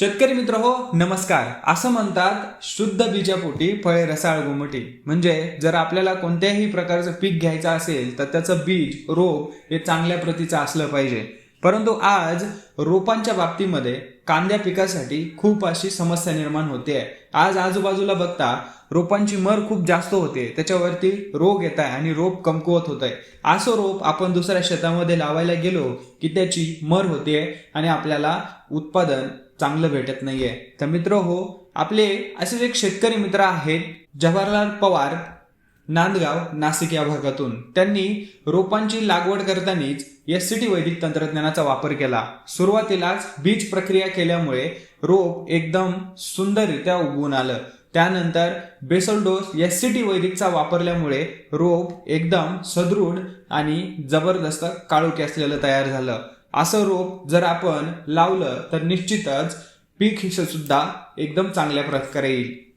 शेतकरी मित्र हो नमस्कार. असं म्हणतात शुद्ध बीजापोटी फळे रसाळ गुमटी. म्हणजे जर आपल्याला कोणत्याही प्रकारचं पीक घ्यायचं असेल तर त्याचं बीज रोप हे चांगल्या प्रतीचं असलं पाहिजे. परंतु आज रोपांच्या बाबतीमध्ये कांद्या पिकासाठी खूप अशी समस्या निर्माण होते. आज आजूबाजूला बघता रोपांची मर खूप जास्त होते. त्याच्यावरती रोग येत आहे आणि रोप कमकुवत होत आहे असं रोप आपण दुसऱ्या शेतामध्ये लावायला गेलो की त्याची मर होते आणि आपल्याला उत्पादन चांगलं भेटत नाहीये. तर मित्र हो आपले असेच एक शेतकरी मित्र आहेत जवाहरलाल पवार नांदगाव नाशिक या भागातून त्यांनी रोपांची लागवड करतानाच एस सी टी वैदिक तंत्रज्ञानाचा वापर केला. सुरुवातीलाच बीज प्रक्रिया केल्यामुळे रोप एकदम सुंदररित्या उगवून आलं. त्यानंतर basal dose S C T वैदिकचा वापरल्यामुळे रोप एकदम सदृढ आणि जबरदस्त काळोखी असलेलं तयार झालं. असं रोप जर आपण लावलं तर निश्चितच पीक ही सुद्धा एकदम चांगल्या प्रकारे येईल.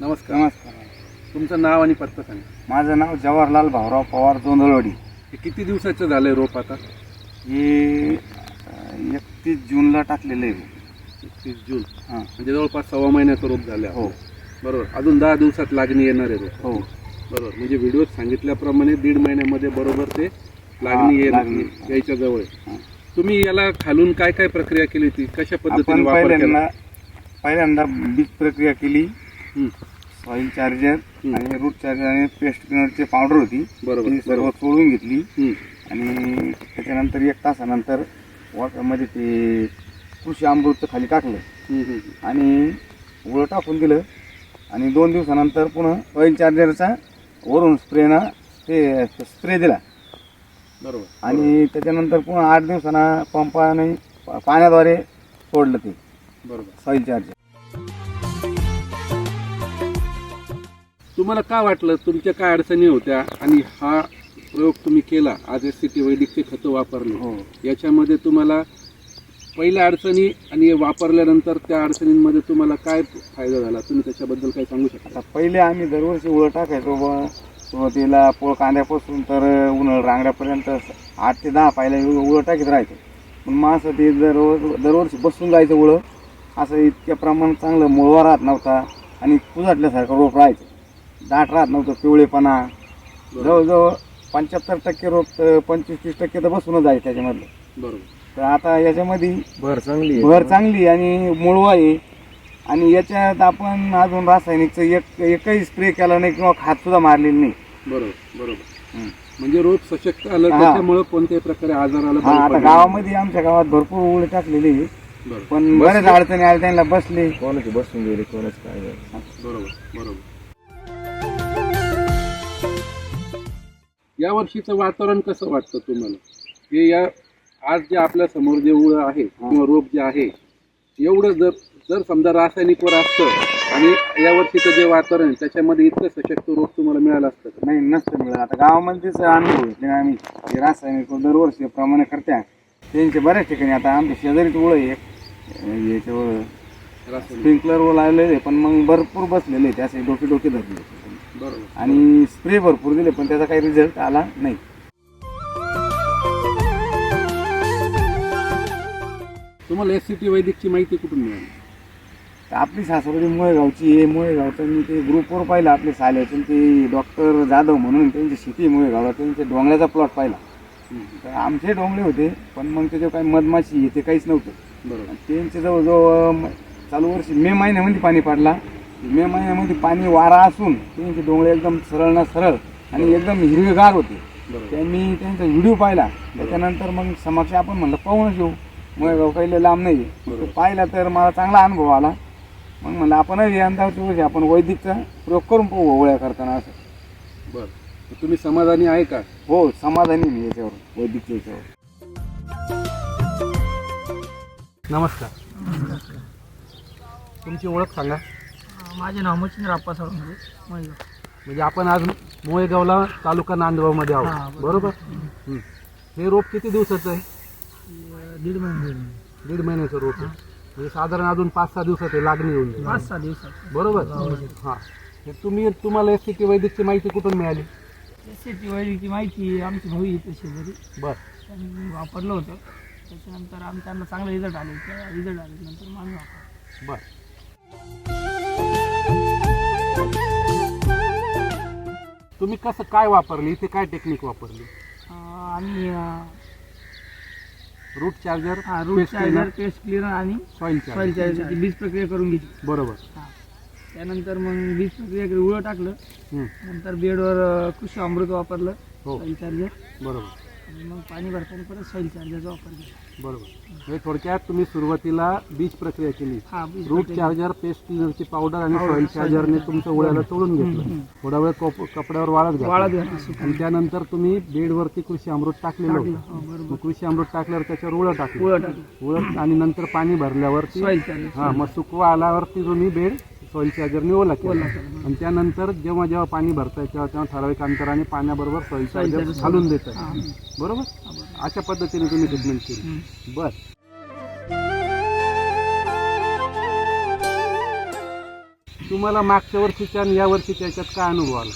नमस्कार नमस्कार. तुमचं नाव आणि पत्ता सांगा. माझं नाव जवाहरलाल भाऊराव पवार जोंधळवाडी हे किती दिवसाचं झालंय रोप आता? हे एकतीस जूनला टाकलेलं आहे. एकतीस जून. हां. म्हणजे जवळपास सव्वा महिन्याचं रोप झालं. हो. बरोबर. अजून दहा दिवसात लागणी येणार आहे रोप. हो. बरोबर. म्हणजे व्हिडिओत सांगितल्याप्रमाणे दीड महिन्यामध्ये बरोबर ते लागणी हा, येईल लागणी. यायच्या जवळ. आहे. हां. तुम्ही याला खालून काय काय प्रक्रिया केली होती? कशा पद्धतीने आपण वापर केला? पहिल्यांदा पहिल्यांदा बीज प्रक्रिया केली. हं, सॉईल चार्जर. आणि रूट चार्जर आणि पेस्ट क्लिनरची पावडर होती. बरोबर ती सर्व बरोबर. चोळून घेतली. हं, आणि त्याच्यानंतर एक तासानंतर वॉटरमध्ये ते कृषी अमृत खाली टाकलं. आणि उळं टाकून दिलं. आणि दोन दिवसानंतर पुन्हा ऑइल चार्जरचा वरून स्प्रेनं ते स्प्रे दिला. बरोबर आणि त्याच्यानंतर पुन्हा आठ दिवसांना पंपाने पाण्याद्वारे सोडलं ते. बरोबर. सॉईल चार्जर तुम्हाला काय वाटलं? तुमच्या काय अडचणी होत्या? आणि हा प्रयोग तुम्ही केला? आज एस सी टी वैदिकचे खतं वापरले. हो. याच्यामध्ये तुम्हाला पहिल्या अडचणी आणि वापरल्यानंतर त्या अडचणींमध्ये तुम्हाला काय फायदा झाला? तुम्ही त्याच्याबद्दल काय सांगू शकता? पहिले आम्ही दरवर्षी उळं टाकायचो बुवा. सुरुवातीला पोळ कांद्यापासून तर उन्हाळ रांगड्यापर्यंत आठ ते दहा पाहिला उळं टाकीत राहायचं. पण मग असं ते दरवर दरवर्षी बसून जायचं उळं. असं इतक्या प्रमाणात चांगलं मुळवा राहत नव्हता आणि कुजाटल्यासारखं रोप राहायचं. दाट राहत नव्हतं पिवळेपणा. जवळजवळ पंच्याहत्तर टक्के रोप तर पंचवीस तीस टक्के तर बसूनच जायचं त्याच्यामधलं. बरोबर. तर आता याच्यामध्ये भर चांगली भर चांगली आणि मुळवा आहे. आणि याच्यात आपण अजून रासायनिकचं एक एकही स्प्रे केला नाही किंवा खात सुद्धा मारलेली नाही. बरोबर बरोबर. म्हणजे रोप सशक्त आलं हा. त्याच्यामुळे कोणत्याही प्रकारे आजाराला हा बळी आता पडलं गावामध्ये आमच्या गावात भरपूर उळे टाकलेली आहे. बरोबर. पण बरेच अडचणी आल्या त्यांना बसले. कोणाची बसून गेली कोणाच काय झालं. बरोबर बरोबर. या वर्षीचं वातावरण कसं वाटतं तुम्हाला? हे या आज जे आपल्यासमोर जे उळं आहे किंवा रोप जे आहे एवढं जर जर समजा रासायनिकवर असतं आणि या वर्षीचं जे वातावरण आहे त्याच्यामध्ये इतकं सशक्त रोप तुम्हाला मिळालं असतं का? नाही नसतं मिळत आता गावामध्येच अनुभव घेतले ना आम्ही ते रासायनिक दरवर्षी प्रमाणे करत्या त्यांचे बऱ्याच ठिकाणी आता आमच्या शेजारीच उळ आहे एक. याच्यावर रासायनिक. स्प्रिंकलरवर लावलेले आहे, पण मग भरपूर बसलेले आहे, ते असे डोके डोके धरले बरोबर. आणि स्प्रे भरपूर दिले पण त्याचा काही रिझल्ट आला नाही. तुम्हाला एस सी टी वैदिकची माहिती कुठून मिळाली? तर आपली सासवडी मुळेगावची आहे. मुळेगावचं मी ते ग्रुपवर पाहिलं आपले साल्याचे ते डॉक्टर जाधव म्हणून त्यांची शेती मुळेगावला. त्यांचे डोंगल्याचा प्लॉट पाहिला. तर आमचे डोंगले होते पण मग त्याच्यावर काही मधमाशी हे ते काहीच नव्हतं. बरोबर. त्यांचे जवळजवळ म- चालू वर्षी मे महिन्यामध्ये पाणी पडला. मे महिन्यामध्ये पाणी वारा असून त्यांचे डोंगळे एकदम सरळ ना सरळ आणि एकदम हिरवेगार होते. त्यांनी त्यांचा व्हिडिओ पाहिला. त्याच्यानंतर मग समक्ष आपण म्हणलं पाहूनच येऊ. मुळेगाव काही लांब नाही तो पाहिला तर मला चांगला अनुभव आला. मग म्हणलं आपणच यंदाच्या वर्षी आपण वैदिकचा प्रयोग करून पाहू ओवळ्या करताना असं. बरं. तुम्ही समाधानी आहे का? हो समाधानी मी याच्यावर वैदिकच्या याच्यावर. नमस्कार. तुमची ओळख सांगा. माझे नाव मच्छिंद्र आप्पा साळुंगे मळगाव म्हणजे आपण आज मोळेगावला तालुका नांदगावमध्ये आहोत. बरोबर. हं. हे रोप किती दिवसाचं आहे? दीड महिने. झाले. दीड महिन्याचं रोप आहे. म्हणजे साधारण अजून पाच सहा दिवसात हे लागणी होऊन जाईल. पाच सहा दिवसात. बरोबर? हो. हां तुम्ही तुम्हाला एस सी टी वैदिकची माहिती कुठून मिळाली? शेती वैदिकची माहिती आमची भाऊ येते शेजारी. बर. त्यांनी वापरलं होतं. त्याच्यानंतर आम त्यांना चांगले रिझल्ट आले. त्या रिझल्ट आले नंतर मग आम्ही वापरलं. बर. तुम्ही कसं काय वापरली? इथे काय टेक्निक वापरली? आम्ही रूट चार्जर हा रूट चार्जर पेस्ट क्लिअर आणि सॉइल सॉईल चार्जर चार्जरची बीज प्रक्रिया करून घेतली. बरोबर. हा. त्यानंतर मग बीज प्रक्रिया उळं टाकलं. नंतर बेडवर कृषी अमृत वापरलं हो. सॉईल चार्जर बरोबर. आणि मग पाणी भरताना परत सॉईल चार्जरचा वापर केला बरोबर. म्हणजे थोडक्यात तुम्ही सुरुवातीला बीज प्रक्रिया केली. हा बीज रूट. चार्जर पेस्ट क्लिनरची पावडर आणि Powder, सॉइल soil चार्जरने charger. तुमचं उड्याला तोडून घेतलं. थोडा वेळ कप- कपड्यावर वाळत वाळत घातलं घातलं सुकं. आणि त्यानंतर तुम्ही बेडवरती कृषी अमृत टाकलेलं टाकलं होतं. हो, बरोबर. कृषी अमृत टाकल्यावर त्याच्यावर उळं टाकलं. उळं टाकलं. आणि नंतर पाणी भरल्यावरती सॉईल चार्जर हा मग सुकवा आल्यावरती तुम्ही बेड सॉइल चार्जरने ओला केला ओला केला. आणि त्यानंतर जेव्हा जेव्हा पाणी भरताय तेव्हा तेव्हा ठराविक अंतराने पाण्याबरोबर Soil चार्जर घालून देत हा, बरोबर. अशा पद्धतीने तुम्ही ट्रीटमेंट केली. बर. तुम्हाला मागच्या वर्षीच्या आणि या वर्षीच्या याच्यात काय अनुभव आला?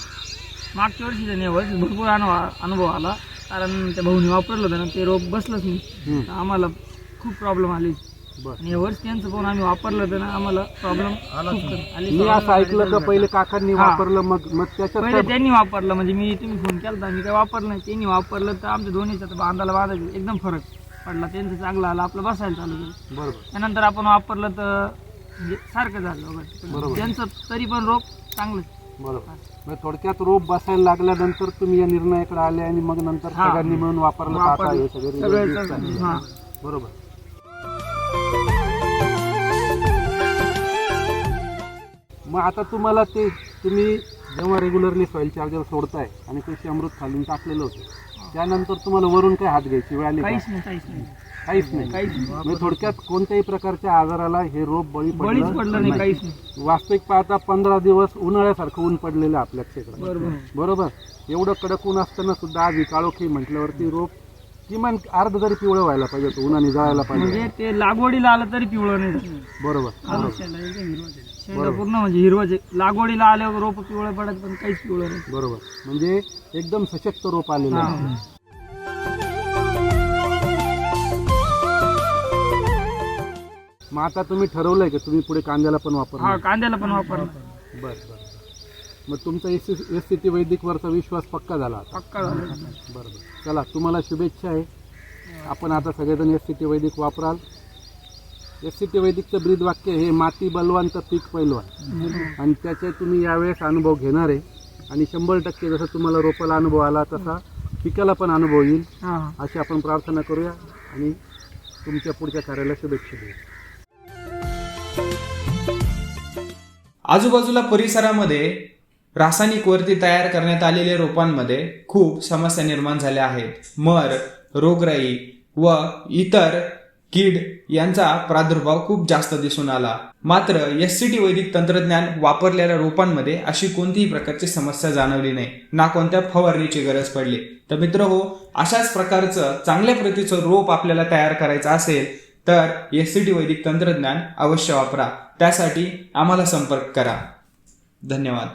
मागच्या वर्षी त्याने वर्षी भरपूर अनुभव अनुभव आला. कारण त्या भाऊनी वापरलं होतं ना ते रोप बसलंच नाही. आम्हाला खूप प्रॉब्लेम आले. आणि या वर्षी त्यांचं पाहून आम्ही वापरलं होतं ना आम्हाला प्रॉब्लेम आले मी असं ऐकलं का पहिले काकांनी. वापरलं मग मग त्याच्यात पहिले काय त्यांनी वापरलं म्हणजे मी तुम्ही फोन केला होता मी काय वापरलं नाही. त्यांनी वापरलं तर आमच्या दोन्हीचा तर बांधायला बांधायचं एकदम फरक पडला. त्यांचं चांगलं आलं आपलं बसायला चालू केलं. बरोबर. त्यानंतर आपण वापरलं तर म्हणजे सारखं झालं वगैरे बरोबर. त्यांचं तरी पण रोप चांगलं. बरोबर. मग थोडक्यात रोप बसायला लागल्यानंतर तुम्ही या निर्णयाकडे आले आणि मग नंतर हा. सगळ्यांनी मिळून वापरलं तर आता हे सगळे. हा. बरोबर. मग आता तुम्हाला ते तुम्ही जेव्हा रेग्युलरली सॉइल चार्जर सोडताय आणि कृषी अमृत खालून टाकलेलं होतं त्यानंतर तुम्हाला वरून काय हात घ्यायची वेळ आली? काहीच नाही काहीच नाही. काहीच म्हणजे थोडक्यात कोणत्याही प्रकारच्या आजाराला हे रोप बळी बळीच पडलं नाही काहीच नाही. वास्तविक पाहता पंधरा दिवस उन्हाळ्यासारखं ऊन पडलेलं आपल्या क्षेत्रात बरोबर. एवढं कडक ऊन असताना सुद्धा आज ही काळोखी म्हटल्यावरती रोप किमान अर्ध तरी पिवळं व्हायला पाहिजे होतं, उन्हाने जळायला पाहिजे म्हणजे ते लागवडीला आलं तरी पिवळं नाही. बरोबर आहे. शेंडा पूर्ण म्हणजे हिरवाच आहे. लागवडीला आल्यावर रोप पिवळं पडत पण काहीच पिवळं नाही. बरोबर. म्हणजे एकदम सशक्त रोप आलेलं आहे हा. मग आता तुम्ही ठरवलंय का? तुम्ही पुढे कांद्याला पण हा वापरणार कांद्याला पण वापरलं बर बर मग तुमचा एस एस सी टी वैदिकवरचा विश्वास पक्का झाला आता? पक्का झालं. बरं बरं. चला तुम्हाला शुभेच्छा आहे. आपण आता सगळेजण एस सी टी वैदिक वापराल. टी वैदिकचं ब्रीद वाक्य हे माती बलवान तर पीक पैलवान. आणि त्याचे तुम्ही यावेळेस अनुभव घेणार आहे. आणि शंभर टक्के जसं तुम्हाला रोपाला अनुभव आला तसा पिकाला पण अनुभव येईल. अशी आपण प्रार्थना करूया आणि तुमच्या पुढच्या कार्याला शुभेच्छा देऊ. आजूबाजूला परिसरामध्ये रासायनिक वरती तयार करण्यात आलेल्या रोपांमध्ये खूप समस्या निर्माण झाल्या आहेत. मर रोगराई व इतर कीड यांचा प्रादुर्भाव खूप जास्त दिसून आला. मात्र एस सी टी वैदिक तंत्रज्ञान वापरलेल्या रोपांमध्ये अशी कोणतीही प्रकारची समस्या जाणवली नाही. ना कोणत्या फवारणीची गरज पडली. तर मित्र हो अशाच प्रकारचं चांगल्या प्रतीचं रोप आपल्याला तयार करायचं असेल तर एस सी टी वैदिक तंत्रज्ञान अवश्य वापरा. त्यासाठी आम्हाला संपर्क करा. धन्यवाद.